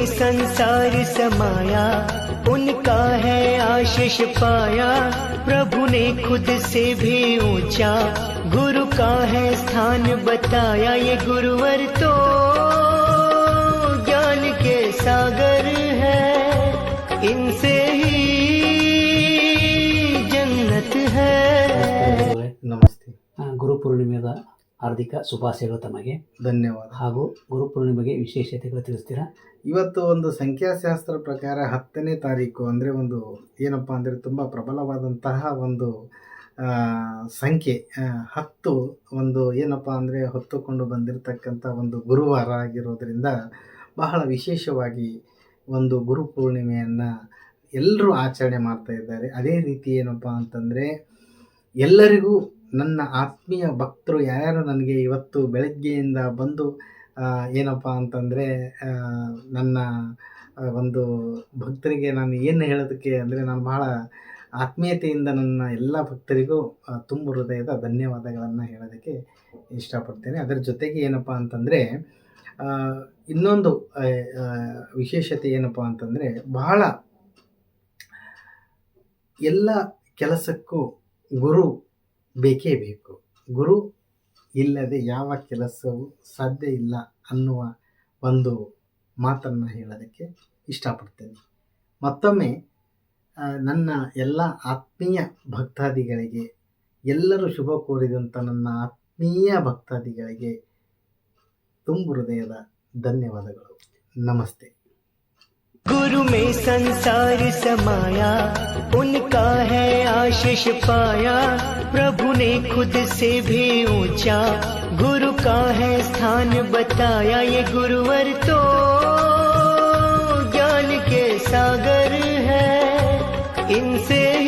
में संसार समाया उनका है आशीष पाया। प्रभु ने खुद से भी ऊँचा गुरु का है स्थान बताया। ये गुरुवर तो ज्ञान के सागर है। इनसे ही जन्नत है। नमस्ते। हाँ, गुरु पूर्णिमा ಹಾರ್ದಿಕ ಶುಭಾಶಯಗಳು ತಮಗೆ. ಧನ್ಯವಾದ. ಹಾಗೂ ಗುರುಪೂರ್ಣಿಮೆಗೆ ವಿಶೇಷತೆಗಳು ತಿಳಿಸ್ತೀರಾ? ಇವತ್ತು ಒಂದು ಸಂಖ್ಯಾಶಾಸ್ತ್ರ ಪ್ರಕಾರ ಹತ್ತನೇ ತಾರೀಕು ಅಂದರೆ ಒಂದು ಏನಪ್ಪ ಅಂದರೆ ತುಂಬ ಪ್ರಬಲವಾದಂತಹ ಒಂದು ಸಂಖ್ಯೆ ಹತ್ತು ಒಂದು ಏನಪ್ಪ ಅಂದರೆ ಹೊತ್ತುಕೊಂಡು ಬಂದಿರತಕ್ಕಂಥ ಒಂದು ಗುರುವಾರ ಆಗಿರೋದರಿಂದ ಬಹಳ ವಿಶೇಷವಾಗಿ ಒಂದು ಗುರು ಪೂರ್ಣಿಮೆಯನ್ನು ಎಲ್ಲರೂ ಆಚರಣೆ ಮಾಡ್ತಾ ಇದ್ದಾರೆ. ಅದೇ ರೀತಿ ಏನಪ್ಪ ಅಂತಂದರೆ ಎಲ್ಲರಿಗೂ ನನ್ನ ಆತ್ಮೀಯ ಭಕ್ತರು ಯಾರ್ಯಾರು ನನಗೆ ಇವತ್ತು ಬೆಳಗ್ಗೆಯಿಂದ ಬಂದು ಏನಪ್ಪ ಅಂತಂದರೆ ನನ್ನ ಒಂದು ಭಕ್ತರಿಗೆ ನಾನು ಏನು ಹೇಳೋದಕ್ಕೆ ಅಂದರೆ ನಾನು ಬಹಳ ಆತ್ಮೀಯತೆಯಿಂದ ನನ್ನ ಎಲ್ಲ ಭಕ್ತರಿಗೂ ತುಂಬ ಹೃದಯದ ಧನ್ಯವಾದಗಳನ್ನು ಹೇಳೋದಕ್ಕೆ ಇಷ್ಟಪಡ್ತೇನೆ. ಅದರ ಜೊತೆಗೆ ಏನಪ್ಪ ಅಂತಂದರೆ ಇನ್ನೊಂದು ವಿಶೇಷತೆ ಏನಪ್ಪ ಅಂತಂದರೆ, ಬಹಳ ಎಲ್ಲ ಕೆಲಸಕ್ಕೂ ಗುರು ಬೇಕೇ ಬೇಕು. ಗುರು ಇಲ್ಲದೆ ಯಾವ ಕೆಲಸವೂ ಸಾಧ್ಯ ಇಲ್ಲ ಅನ್ನುವ ಒಂದು ಮಾತನ್ನು ಹೇಳೋದಕ್ಕೆ ಇಷ್ಟಪಡ್ತೇನೆ. ಮತ್ತೊಮ್ಮೆ ನನ್ನ ಎಲ್ಲ ಆತ್ಮೀಯ ಭಕ್ತಾದಿಗಳಿಗೆ, ಎಲ್ಲರೂ ಶುಭ ಕೋರಿದಂಥ ನನ್ನ ಆತ್ಮೀಯ ಭಕ್ತಾದಿಗಳಿಗೆ ತುಂಬ ಹೃದಯದ ಧನ್ಯವಾದಗಳು. ನಮಸ್ತೆ. ಗುರುಮೇ ಸಂಸಾರಿ आशीष पाया, प्रभु ने खुद से भी ऊँचा। गुरु का है स्थान बताया ये गुरुवर तो। ज्ञान के सागर है, इनसे